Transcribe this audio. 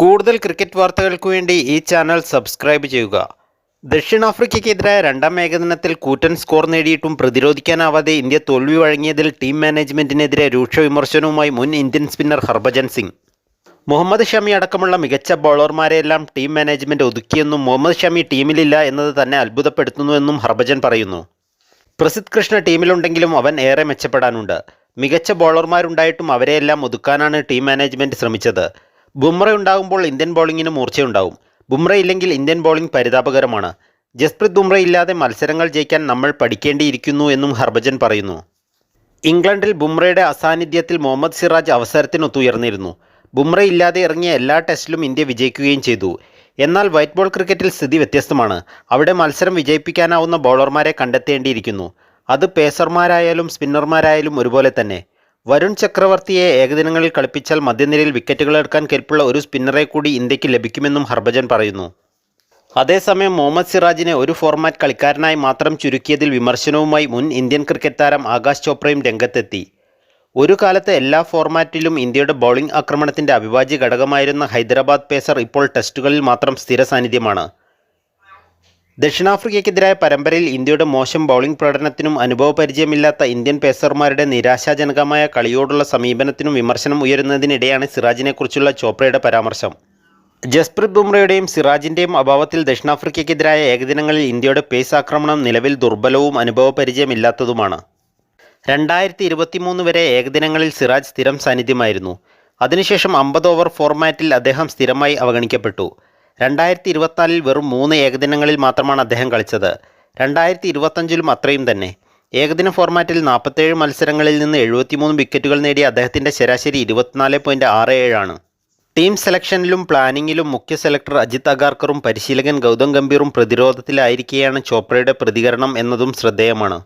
കൂടുതൽ ക്രിക്കറ്റ് വാർത്തകൾക്ക് വേണ്ടി ഈ ചാനൽ സബ്സ്ക്രൈബ് ചെയ്യുക. ദക്ഷിണാഫ്രിക്കയ്ക്കെതിരായ രണ്ടാം ഏകദിനത്തിൽ കൂറ്റൻ സ്കോർ നേടിയിട്ടും പ്രതിരോധിക്കാനാവാതെ ഇന്ത്യ തോൽവി വഴങ്ങിയതിൽ ടീം മാനേജ്മെന്റിനെതിരെ രൂക്ഷ വിമർശനവുമായി മുൻ ഇന്ത്യൻ സ്പിന്നർ ഹർഭജൻ സിംഗ്. മുഹമ്മദ് ഷമി അടക്കമുള്ള മികച്ച ബൗളർമാരെയെല്ലാം ടീം മാനേജ്മെന്റ് ഒതുക്കിയെന്നും മുഹമ്മദ് ഷമി ടീമിലില്ല എന്നത് തന്നെ അത്ഭുതപ്പെടുത്തുന്നുവെന്നും ഹർഭജൻ പറയുന്നു. പ്രസിദ്ധ് കൃഷ്ണ ടീമിലുണ്ടെങ്കിലും അവൻ ഏറെ മെച്ചപ്പെടാനുണ്ട്. മികച്ച ബോളർമാരുണ്ടായിട്ടും അവരെയെല്ലാം ഒതുക്കാനാണ് ടീം മാനേജ്മെന്റ് ശ്രമിച്ചത്. ബുംറ ഉണ്ടാകുമ്പോൾ ഇന്ത്യൻ ബോളിങ്ങിന് മൂർച്ചയുണ്ടാവും. ബുംറ ഇല്ലെങ്കിൽ ഇന്ത്യൻ ബോളിംഗ് പരിതാപകരമാണ്. ജസ്പ്രീത് ബുംറ ഇല്ലാതെ മത്സരങ്ങൾ ജയിക്കാൻ നമ്മൾ പഠിക്കേണ്ടിയിരിക്കുന്നു എന്നും ഹർഭജൻ പറയുന്നു. ഇംഗ്ലണ്ടിൽ ബുംറയുടെ അസാന്നിധ്യത്തിൽ മുഹമ്മദ് സിറാജ് അവസരത്തിനൊത്തുയർന്നിരുന്നു. ബുംറ ഇല്ലാതെ ഇറങ്ങിയ എല്ലാ ടെസ്റ്റിലും ഇന്ത്യ വിജയിക്കുകയും ചെയ്തു. എന്നാൽ വൈറ്റ് ബോൾ ക്രിക്കറ്റിൽ സ്ഥിതി വ്യത്യസ്തമാണ്. അവിടെ മത്സരം വിജയിപ്പിക്കാനാവുന്ന ബൗളർമാരെ കണ്ടെത്തേണ്ടിയിരിക്കുന്നു. അത് പേസർമാരായാലും സ്പിന്നർമാരായാലും ഒരുപോലെ തന്നെ. വരുൺ ചക്രവർത്തിയെ ഏകദിനങ്ങളിൽ കളിപ്പിച്ചാൽ മധ്യനിരയിൽ വിക്കറ്റുകൾ എടുക്കാൻ കെൽപ്പുള്ള ഒരു സ്പിന്നറെ കൂടി ഇന്ത്യയ്ക്ക് ലഭിക്കുമെന്നും ഹർഭജൻ പറയുന്നു. അതേസമയം മുഹമ്മദ് സിറാജിനെ ഒരു ഫോർമാറ്റ് കളിക്കാരനായി മാത്രം ചുരുക്കിയതിൽ വിമർശനവുമായി മുൻ ഇന്ത്യൻ ക്രിക്കറ്റ് താരം ആകാശ് ചോപ്രയും രംഗത്തെത്തി. ഒരു കാലത്ത് എല്ലാ ഫോർമാറ്റിലും ഇന്ത്യയുടെ ബൗളിംഗ് ആക്രമണത്തിന്റെ അവിഭാജ്യ ഘടകമായിരുന്ന ഹൈദരാബാദ് പേസർ ഇപ്പോൾ ടെസ്റ്റുകളിൽ മാത്രം സ്ഥിര സാന്നിധ്യമാണ്. ദക്ഷിണാഫ്രിക്കയ്ക്കെതിരായ പരമ്പരയിൽ ഇന്ത്യയുടെ മോശം ബൗളിംഗ് പ്രകടനത്തിനും അനുഭവപരിചയമില്ലാത്ത ഇന്ത്യൻ പേസർമാരുടെ നിരാശാജനകമായ കളിയോടുള്ള സമീപനത്തിനും വിമർശനം ഉയരുന്നതിനിടെയാണ് സിറാജിനെക്കുറിച്ചുള്ള ചോപ്രയുടെ പരാമർശം. ജസ്പ്രീത് ബുംറയുടെയും സിറാജിന്റെയും അഭാവത്തിൽ ദക്ഷിണാഫ്രിക്കയ്ക്കെതിരായ ഏകദിനങ്ങളിൽ ഇന്ത്യയുടെ പേസ് ആക്രമണം നിലവിൽ ദുർബലവും അനുഭവപരിചയമില്ലാത്തതുമാണ്. രണ്ടായിരത്തി ഇരുപത്തിമൂന്ന് വരെ ഏകദിനങ്ങളിൽ സിറാജ് സ്ഥിരം സാന്നിധ്യമായിരുന്നു. അതിനുശേഷം അമ്പത് ഓവർ ഫോർമാറ്റിൽ അദ്ദേഹം സ്ഥിരമായി അവഗണിക്കപ്പെട്ടു. രണ്ടായിരത്തി ഇരുപത്തിനാലിൽ വെറും മൂന്ന് ഏകദിനങ്ങളിൽ മാത്രമാണ് അദ്ദേഹം കളിച്ചത്. രണ്ടായിരത്തി ഇരുപത്തഞ്ചിലും അത്രയും തന്നെ. ഏകദിന ഫോർമാറ്റിൽ നാൽപ്പത്തേഴ് മത്സരങ്ങളിൽ നിന്ന് എഴുപത്തിമൂന്ന് വിക്കറ്റുകൾ നേടിയ അദ്ദേഹത്തിന്റെ ശരാശരി ഇരുപത്തിനാല് പോയിന്റ് ആറ് ഏഴാണ്. ടീം സെലക്ഷനിലും പ്ലാനിങ്ങിലും മുഖ്യ സെലക്ടർ അജിത് അഗാർക്കറും പരിശീലകൻ ഗൗതം ഗംഭീറും പ്രതിരോധത്തിലായിരിക്കെയാണ് ചോപ്രയുടെ പ്രതികരണം എന്നതും ശ്രദ്ധേയമാണ്.